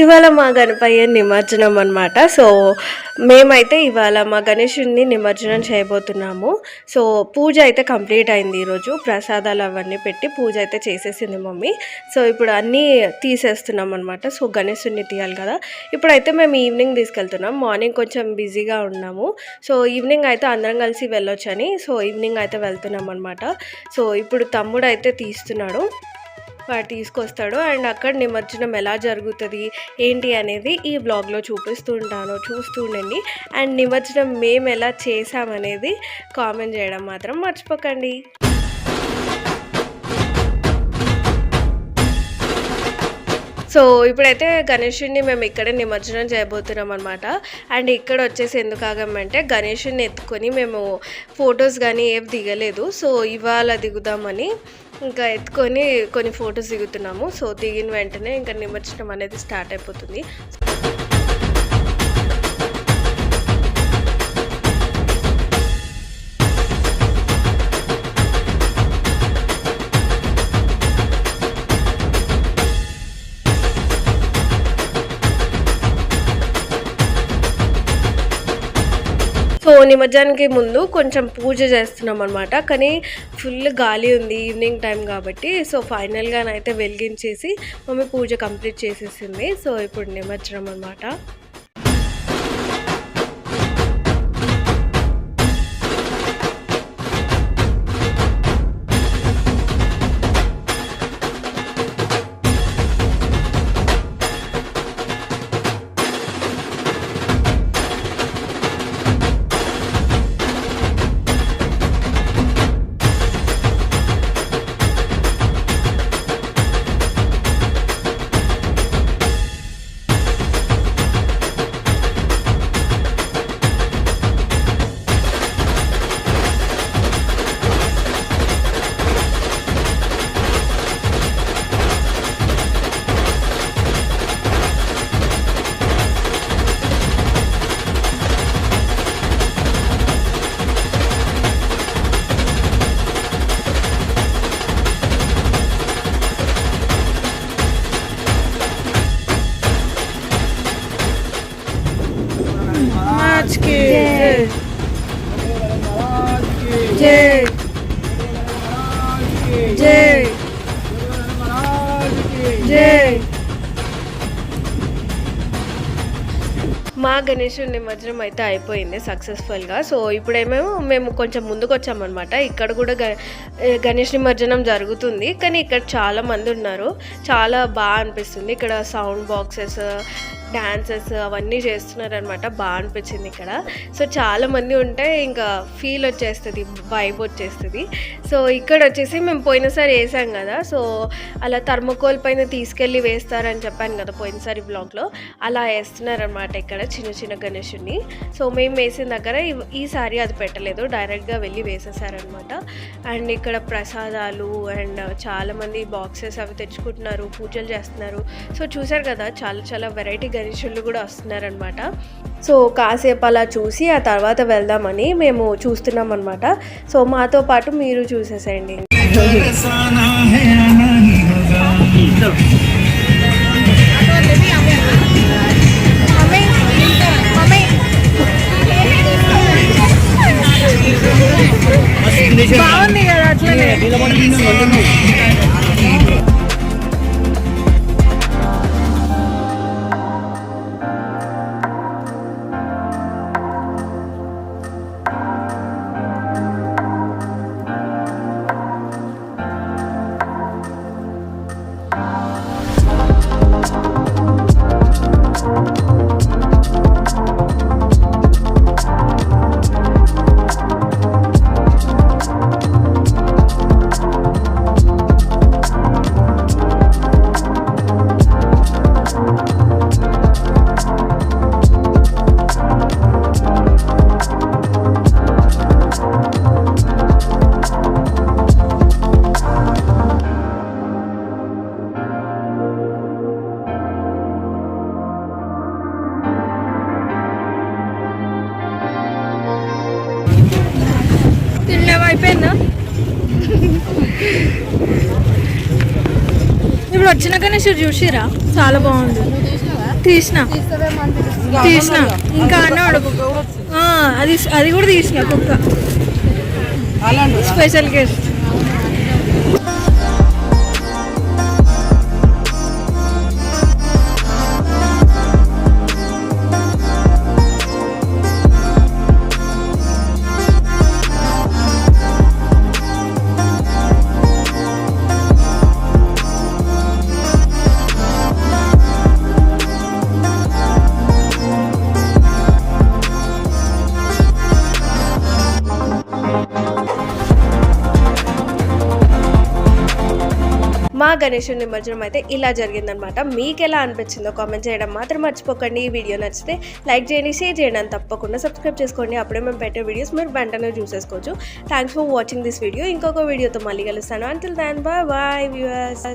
ఇవాళ మా గణపయ్య నిమజ్జనం అనమాట సో మేమైతే ఇవాళ మా గణేషుడిని నిమజ్జనం చేయబోతున్నాము. సో పూజ అయితే కంప్లీట్ అయింది ఈరోజు. ప్రసాదాలు అవన్నీ పెట్టి పూజ అయితే చేసేసింది మమ్మీ. సో ఇప్పుడు అన్నీ తీసేస్తున్నాం అనమాట సో గణేషుడిని తీయాలి కదా. ఇప్పుడైతే మేము ఈవినింగ్ తీసుకెళ్తున్నాం. మార్నింగ్ కొంచెం బిజీగా ఉన్నాము. సో ఈవినింగ్ అయితే అందరం కలిసి వెళ్ళొచ్చని. సో ఈవినింగ్ అయితే వెళ్తున్నాం అనమాట సో ఇప్పుడు తమ్ముడు అయితే తీస్తున్నాడు. వాడు తీసుకొస్తాడు. అండ్ అక్కడ నిమజ్జనం ఎలా జరుగుతుంది ఏంటి అనేది ఈ బ్లాగ్లో చూపిస్తూ ఉంటాను చూస్తూ ఉండండి. అండ్ నిమజ్జనం మేము ఎలా చేసామనేది కామెంట్ చేయడం మాత్రం మర్చిపోకండి. సో ఇప్పుడైతే గణేషుడిని మేము ఇక్కడే నిమజ్జనం చేయబోతున్నాం అనమాట అండ్ ఇక్కడ వచ్చేసి ఎందుకు ఆగామంటే గణేషుడిని ఎత్తుకొని మేము ఫొటోస్ కానీ ఏం దిగలేదు. సో ఇవాళ దిగుదామని ఇంకా ఎత్తుకొని కొన్ని ఫొటోస్ దిగుతున్నాము. సో దిగిన వెంటనే ఇంకా నిమజ్జనం అనేది స్టార్ట్ అయిపోతుంది. సో నిమజ్జానికి ముందు కొంచెం పూజ చేస్తున్నాం అనమాట కానీ ఫుల్ గాలి ఉంది ఈవినింగ్ టైం కాబట్టి సో ఫైనల్గా నైతే వెలిగించేసి మమ్మీ పూజ కంప్లీట్ చేసేసింది. సో ఇప్పుడు నిమజ్జనం అనమాట జై. జై. మా గణేషుడి నిమజ్జనం అయితే అయిపోయింది సక్సెస్ఫుల్గా సో ఇప్పుడేమేమో మేము కొంచెం ముందుకు వచ్చామన్నమాట ఇక్కడ కూడా గ గణేష్ నిమజ్జనం జరుగుతుంది. కానీ ఇక్కడ చాలా మంది ఉన్నారు. చాలా బాగా అనిపిస్తుంది. ఇక్కడ సౌండ్ బాక్సెస్ డాన్సెస్ అవన్నీ చేస్తున్నారు అనమాట బాగా అనిపించింది ఇక్కడ. సో చాలా మంది ఉంటే ఇంకా ఫీల్ వచ్చేస్తుంది వైబ్ వచ్చేస్తుంది. సో ఇక్కడ వచ్చేసి మేము పోయినసారి వేసాం కదా. సో అలా థర్మోకోల్ పైన తీసుకెళ్ళి వేస్తారని చెప్పాను కదా పోయినసారి బ్లాగ్లో అలా వేస్తున్నారనమాట ఇక్కడ చిన్న చిన్న గణేషుని సో మేము వేసిన దగ్గర ఈసారి అది పెట్టలేదు. డైరెక్ట్గా వెళ్ళి వేసేసారనమాట అండ్ ఇక్కడ ప్రసాదాలు అండ్ చాలామంది బాక్సెస్ అవి తెచ్చుకుంటున్నారు పూజలు చేస్తున్నారు. సో చూసారు కదా చాలా చాలా వెరైటీ గణేషులు కూడా వస్తున్నారనమాట. సో కాసేపు అలా చూసి ఆ తర్వాత వెళ్దామని మేము చూస్తున్నాం అనమాట సో మాతో పాటు మీరు చూసేసేయండి. అయిపోయిందా? ఇప్పుడు వచ్చిన గణేష్ చూసిరా? చాలా బాగుంది. తీసిన? తీసిన? ఇంకా అన్నాడు అది అది కూడా తీసిన కుక్క. స్పెషల్ గెస్ట్ మా గణేష్ నిమజ్జనం అయితే ఇలా జరిగిందనమాట మీకు ఎలా అనిపించిందో కామెంట్ చేయడం మాత్రం మర్చిపోకండి. ఈ వీడియో నచ్చితే లైక్ చేయండి షేర్ చేయండి అని తప్పకుండా సబ్స్క్రైబ్ చేసుకోండి. అప్పుడే మేము పెట్టే వీడియోస్ మీరు వెంటనే చూసేసుకోవచ్చు. Thanks for watching this video ఇంకొక వీడియోతో మళ్ళీ కలుస్తాను. Until then bye bye viewers